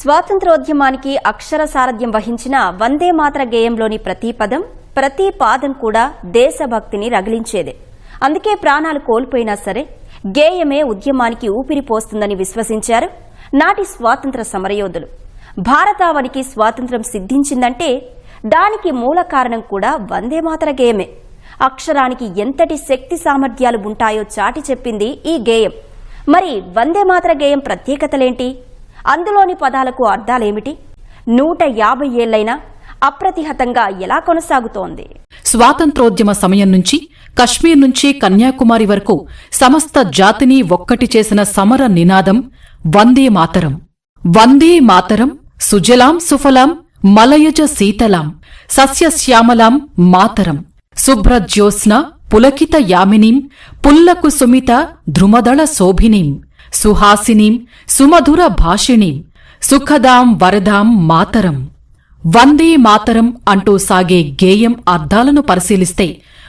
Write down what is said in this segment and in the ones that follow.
స్వాతంత్రోద్యమానికి అక్షర సారథ్యం వహించిన వందే మాతర గేయంలోని ప్రతి పదం ప్రతి పాదం కూడా దేశభక్తిని రగిలించేదే. అందుకే ప్రాణాలు కోల్పోయినా సరే గేయమే ఉద్యమానికి ఊపిరి పోస్తుందని విశ్వసించారు నాటి స్వాతంత్ర సమరయోధులు. భారతావనికి స్వాతంత్ర్యం సిద్ధించిందంటే దానికి మూల కారణం కూడా వందే మాతర గేయమే. అక్షరానికి ఎంతటి శక్తి సామర్థ్యాలు ఉంటాయో చాటి చెప్పింది ఈ గేయం. మరి వందే మాతర గేయం ప్రత్యేకతలేంటి? అందులోని పదాలకు అర్థాలేమిటి? నూట యాభై ఏళ్ళైనా అప్రతిహతంగా ఎలా కొనసాగుతోంది? స్వాతంత్రోద్యమ సమయం నుంచి కశ్మీర్ నుంచి కన్యాకుమారి వరకు సమస్త జాతిని ఒక్కటి చేసిన సమర నినాదం వందే మాతరం. వందే మాతరం సుజలాం సుఫలాం మలయజ శీతలాం సస్యశ్యామలాం మాతరం. శుభ్రజ్యోత్స్న పులకిత యామినీం పుల్లకు సుమిత ధ్రుమదళ శోభినీం. సుహాసినీం సుమధుర భాషిణీం సుఖదాం వరదాం మాతరం. వందే మాతరం అంటూ సాగే గేయం అర్థాలను పరిశీలిస్తే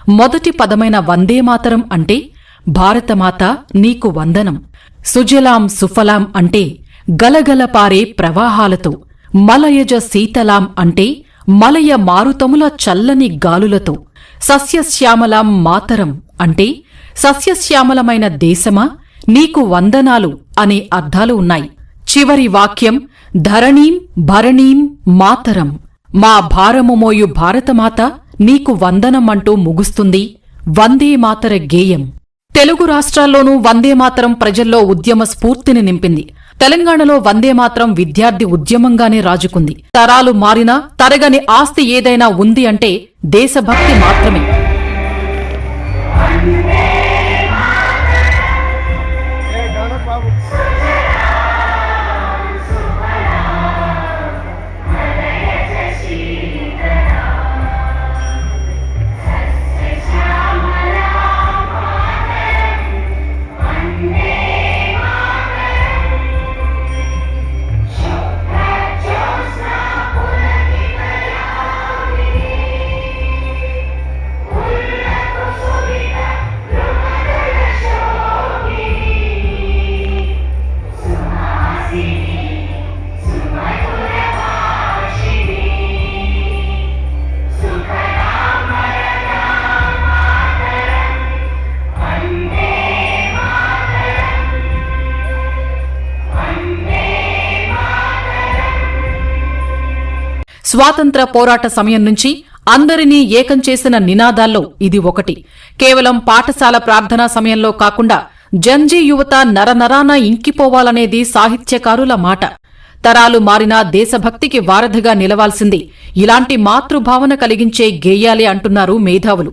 మొదటి పదమైన వందే మాతరం అంటే భారతమాత నీకు వందనం సుజలాం సుఫలాం అంటే గలగలపారే ప్రవాహాలతో మలయజ శీతలాం అంటే మలయ మారుతముల చల్లని గాలులతో సస్యశ్యామలాం మాతరం అంటే సస్యశ్యామలమైన దేశమా? నీకు వందనాలు అనే అర్థాలు ఉన్నాయి. చివరి వాక్యం ధరణీం భరణీం మాతరం. మా భారము మోయు భారతమాత నీకు వందనమంటూ ముగుస్తుంది. వందే మాతర గేయం. తెలుగు రాష్ట్రాల్లోనూ వందేమాతరం ప్రజల్లో ఉద్యమ స్ఫూర్తిని నింపింది. తెలంగాణలో వందేమాతరం విద్యార్థి ఉద్యమంగానే రాజుకుంది. తరాలు మారినా తరగని ఆస్తి ఏదైనా ఉంది అంటే దేశభక్తి మాత్రమే. స్వాతంత్ర పోరాట సమయం నుంచి అందరినీ ఏకం చేసిన నినాదాల్లో ఇది ఒకటి. కేవలం పాఠశాల ప్రార్థనా సమయంలో కాకుండా జంజీ యువత నరనరాన ఇంకిపోవాలనేది సాహిత్యకారుల మాట. తరాలు మారినా దేశభక్తికి వారధిగా నిలవాల్సింది. ఇలాంటి మాతృభావన కలిగించే గేయాలే అంటున్నారు మేధావులు.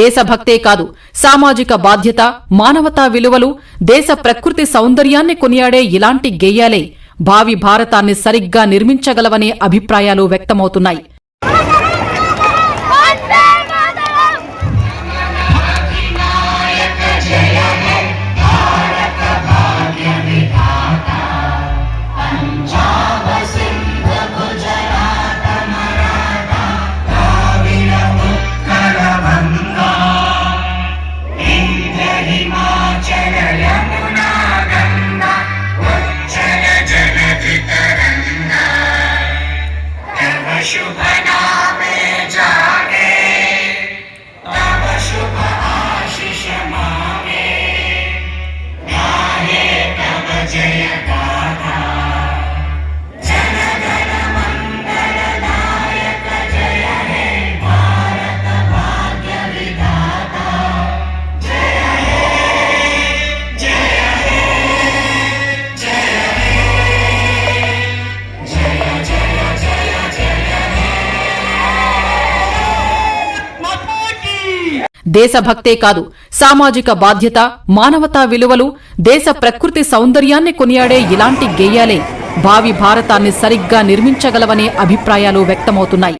దేశభక్తే కాదు సామాజిక బాధ్యత మానవతా విలువలు దేశ ప్రకృతి సౌందర్యాన్ని కొనియాడే ఇలాంటి గేయాలే భావి భారతాన్ని సరిగ్గా నిర్మించగలవనే అభిప్రాయాలు వ్యక్తమవుతున్నాయి. దేశభక్తే కాదు సామాజిక బాధ్యత మానవతా విలువలు దేశ ప్రకృతి సౌందర్యాన్ని కొనియాడే ఇలాంటి గేయాలే భావి భారతాన్ని సరిగ్గా నిర్మించగలవనే అభిప్రాయాలు వ్యక్తమవుతున్నాయి.